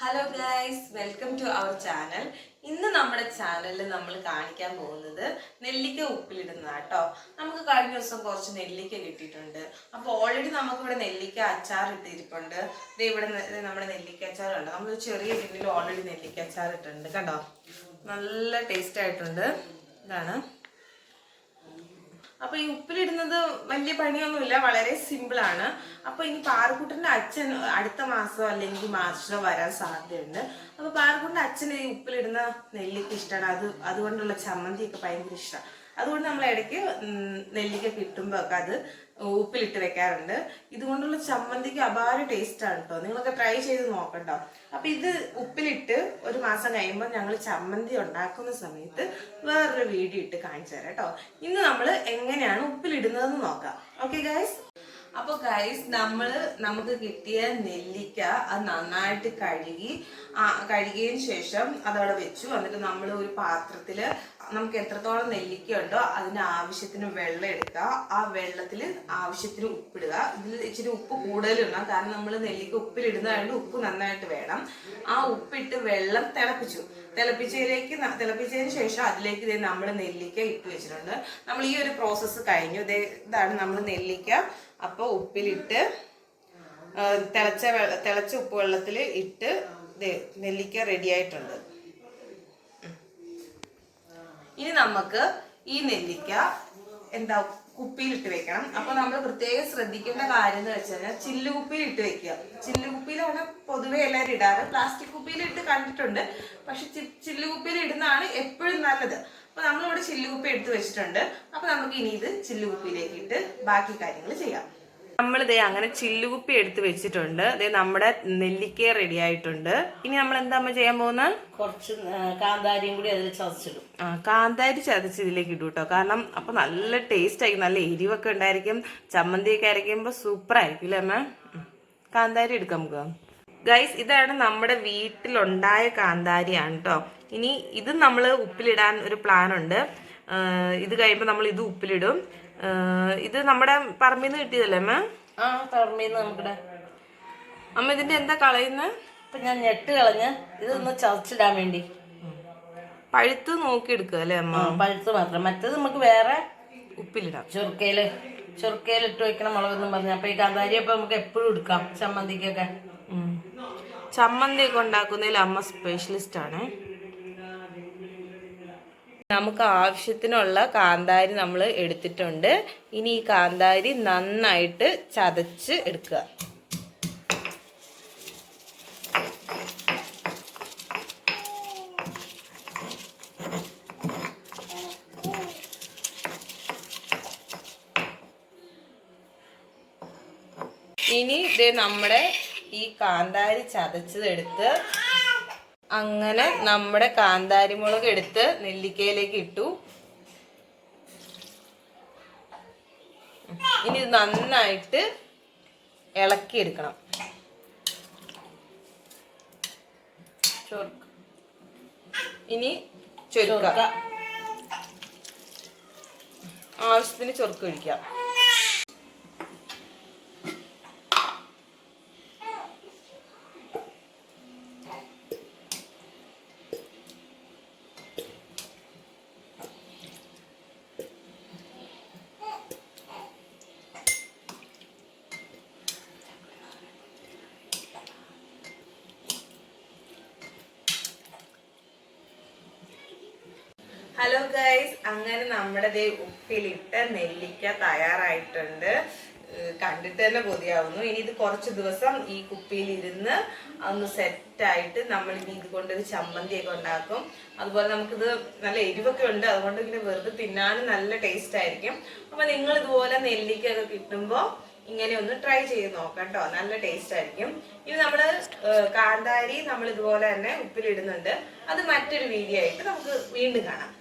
Hello guys welcome to our channel ഇന്ന് നമ്മുടെ ചാനലിൽ നമ്മൾ കാണിക്കാൻ പോകുന്നത് നെല്ലിക്ക ഉപ്പിലിടുന്നതാണ് കേട്ടോ നമുക്ക് കഴിഞ്ഞ ദിവസം കുറച്ച് നെല്ലിക്ക കിട്ടിയിട്ടുണ്ട്. അപ്പോൾ ഓൾറെഡി നമുക്കിവിടെ നെല്ലിക്ക അച്ചാർ ഇട്ടിരിപ്പുണ്ട്. ദേ ഇവിടെ നമ്മുടെ നെല്ലിക്ക അച്ചാർ ഉണ്ട് നമ്മൾ ചെറിയ ടിന്നിൽ ഓൾറെഡി നെല്ലിക്ക അച്ചാർ ഇട്ടിട്ടുണ്ട് കണ്ടോ? നല്ല ടേസ്റ്റ് ആയിട്ടുണ്ട്. ഇതാണ്. അപ്പൊ ഈ ഉപ്പിലിടുന്നത് വലിയ പണിയൊന്നുമില്ല വളരെ സിമ്പിൾ ആണ്. അപ്പൊ ഇനി പാറക്കുട്ടന്റെ അച്ഛൻ അടുത്ത മാസം അല്ലെങ്കിൽ മാർച്ചിലോ വരാൻ സാധ്യതയുണ്ട്. അപ്പൊ പാറക്കുട്ടന്റെ അച്ഛന് ഈ ഉപ്പിലിടുന്ന നെല്ലിക്ക് ഇഷ്ടമാണ് അത് അതുകൊണ്ടുള്ള ചമ്മന്തിയൊക്കെ ഭയങ്കര ഇഷ്ടമാണ് അതുകൊണ്ട് നമ്മൾ ഇടയ്ക്ക് നെല്ലിക്ക കിട്ടുമ്പോൾ ഒക്കെ അത് ഉപ്പിലിട്ട് വെക്കാറുണ്ട്. ഇതുകൊണ്ടുള്ള ചമ്മന്തിക്ക് അപാര ടേസ്റ്റ് ആണ് കേട്ടോ നിങ്ങളൊക്കെ ട്രൈ ചെയ്ത് നോക്കട്ടോ അപ്പൊ ഇത് ഉപ്പിലിട്ട് ഒരു മാസം കഴിയുമ്പോൾ ഞങ്ങൾ ചമ്മന്തി ഉണ്ടാക്കുന്ന സമയത്ത് വേറൊരു വീഡിയോ ഇട്ട് കാണിച്ചു തരാം കേട്ടോ ഇന്ന് നമ്മൾ എങ്ങനെയാണ് ഉപ്പിലിടുന്നതെന്ന് നോക്കാം. ഓക്കെ ഗൈസ് അപ്പൊ ഗൈസ് നമ്മൾ നമുക്ക് കിട്ടിയ നെല്ലിക്ക അത് നന്നായിട്ട് കഴുകി കഴുകിയതിന് ശേഷം അതവിടെ വെച്ചു. എന്നിട്ട് നമ്മൾ ഒരു പാത്രത്തിൽ നമുക്ക് എത്രത്തോളം നെല്ലിക്ക ഉണ്ടോ അതിന് ആവശ്യത്തിന് വെള്ളം എടുക്കുക. ആ വെള്ളത്തിൽ ആവശ്യത്തിന് ഉപ്പിടുക. ഇതിൽ ഇച്ചിരി ഉപ്പ് കൂടുതലിടണം കാരണം നമ്മൾ നെല്ലിക്ക ഉപ്പിലിടുന്നതായത് ഉപ്പ് നന്നായിട്ട് വേണം. ആ ഉപ്പിട്ട് വെള്ളം തിളപ്പിച്ചു. തിളപ്പിച്ചതിലേക്ക് തിളപ്പിച്ചതിന് ശേഷം അതിലേക്ക് ഇതേ നമ്മൾ നെല്ലിക്ക ഇട്ട് വെച്ചിട്ടുണ്ട്. നമ്മൾ ഈ ഒരു പ്രോസസ്സ് കഴിഞ്ഞു. ഇതേ ഇതാണ് നമ്മൾ നെല്ലിക്ക അപ്പോൾ ഉപ്പിലിട്ട് തിളച്ച വെള്ള തിളച്ച ഉപ്പ് വെള്ളത്തിൽ ഇട്ട് നെല്ലിക്ക റെഡി ആയിട്ടുണ്ട്. നമുക്ക് ഈ നെല്ലിക്ക എന്താ കുപ്പിയിലിട്ട് വെക്കണം. അപ്പൊ നമ്മൾ പ്രത്യേകം ശ്രദ്ധിക്കേണ്ട കാര്യം എന്ന് വെച്ചാൽ കഴിഞ്ഞാൽ ചില്ല് കുപ്പിയിൽ ഇട്ട് വെക്കുക. ചില്ലു കുപ്പിയിലാണ് പൊതുവെ എല്ലാവരും ഇടാറ്. പ്ലാസ്റ്റിക് കുപ്പിയിൽ ഇട്ട് കണ്ടിട്ടുണ്ട്. പക്ഷെ ചില്ലു ചില്ല് കുപ്പിയിൽ ഇടുന്നതാണ് എപ്പോഴും നല്ലത്. അപ്പൊ നമ്മളിവിടെ ചില്ലു കുപ്പി എടുത്ത് വെച്ചിട്ടുണ്ട്. അപ്പൊ നമുക്ക് ഇനി ഇത് ചില്ലു കുപ്പിയിലേക്ക് ഇട്ട് ബാക്കി കാര്യങ്ങൾ ചെയ്യാം. നമ്മൾ ദേ അങ്ങനെ ചില്ലുകുപ്പി എടുത്ത് വെച്ചിട്ടുണ്ട്. ദേ നമ്മുടെ നെല്ലിക്ക റെഡി ആയിട്ടുണ്ട്. ഇനി നമ്മൾ എന്താ ചെയ്യാൻ പോകുന്നത് കുറച്ച് കാന്താരിയും കൂടി അതിൽ ചതച്ചിടും. ആ കാന്താരി ചതച്ച് ഇതിലേക്ക് ഇടും കേട്ടോ കാരണം അപ്പൊ നല്ല ടേസ്റ്റ് ആയിരിക്കും. നല്ല എരിവൊക്കെ ഉണ്ടായിരിക്കും. ചമ്മന്തിയൊക്കെ അരയ്ക്കുമ്പോൾ സൂപ്പർ ആയിരിക്കും അല്ലേ അമ്മ കാന്താരി എടുക്കാം നമുക്ക്. ഗൈസ് ഇതാണ് നമ്മുടെ വീട്ടിലുണ്ടായ കാന്താരിയാണ് കേട്ടോ ഇനി ഇത് നമ്മൾ ഉപ്പിലിടാൻ ഒരു പ്ലാൻ ഉണ്ട്. ഇത് കഴിയുമ്പോൾ നമ്മൾ ഇത് ഉപ്പിലിടും. ഇത് നമ്മുടെ പറമ്പിൽ നിന്ന് കിട്ടിയതല്ലേ അമ്മ? ആ പറമ്പീന്ന് നമുക്കിടെ. അമ്മ ഇതിന്റെ എന്താ കളയുന്നത് ഇപ്പൊ ഞാൻ ഞെട്ട് കളഞ്ഞ് ഇതൊന്ന് ചതച്ചിടാൻ വേണ്ടി. പഴുത്ത് നോക്കി എടുക്കുക അല്ലേ അമ്മ? പഴുത്ത് മാത്രം. മറ്റേത് നമുക്ക് വേറെ ഉപ്പിലിടാം. ചുരുക്കയിൽ ഇട്ട് വെക്കണം മുളകെന്നും പറഞ്ഞു. അപ്പൊ ഈ കാന്താരി അപ്പൊ നമുക്ക് എപ്പോഴും എടുക്കാം ചമ്മന്തിക്കൊക്കെ. ചമ്മന്തി ഒക്കെ ഉണ്ടാക്കുന്നതിൽ അമ്മ സ്പെഷ്യലിസ്റ്റ് ആണ്. നമുക്ക് ആവശ്യത്തിനുള്ള കാന്താരി നമ്മൾ എടുത്തിട്ടുണ്ട്. ഇനി ഈ കാന്താരി നന്നായിട്ട് ചതച്ച് എടുക്കുക. ഇനി ഇത് നമ്മുടെ ഈ കാന്താരി ചതച്ചതെടുത്ത് അങ്ങനെ നമ്മുടെ കാന്താരി മുളക് എടുത്ത് നെല്ലിക്കയിലേക്ക് ഇട്ടു. ഇനി ഇത് നന്നായിട്ട് ഇളക്കിയെടുക്കണം. ചുരുക്ക ഇനി ചൊരുക്ക. ചുരുക്ക ആവശ്യത്തിന് ചൊറുക്ക് ഒഴിക്കാം. ഹലോ ഗൈസ് അങ്ങനെ നമ്മുടെ ദേ ഉപ്പിലിട്ട നെല്ലിക്ക തയ്യാറായിട്ടുണ്ട്. കണ്ടിട്ട് തന്നെ കൊതിയാവുന്നു. ഇനി ഇത് കുറച്ച് ദിവസം ഈ കുപ്പിയിൽ ഇരുന്ന് ഒന്ന് സെറ്റായിട്ട് നമ്മൾ ഇനി ഇത് കൊണ്ടൊരു ചമ്മന്തിയൊക്കെ ഉണ്ടാക്കും. അതുപോലെ നമുക്കിത് നല്ല എരിവൊക്കെ ഉണ്ട്. അതുകൊണ്ട് ഇങ്ങനെ വെറുതെ തിന്നാനും നല്ല ടേസ്റ്റ് ആയിരിക്കും അപ്പൊ നിങ്ങൾ ഇതുപോലെ നെല്ലിക്കൊക്കെ കിട്ടുമ്പോൾ ഇങ്ങനെ ഒന്ന് ട്രൈ ചെയ്ത് നോക്കാം നല്ല ടേസ്റ്റ് ആയിരിക്കും ഇനി നമ്മൾ കാന്താരി നമ്മൾ ഇതുപോലെ തന്നെ ഉപ്പിലിടുന്നുണ്ട്. അത് മറ്റൊരു വീഡിയോ ആയിട്ട് നമുക്ക് വീണ്ടും കാണാം.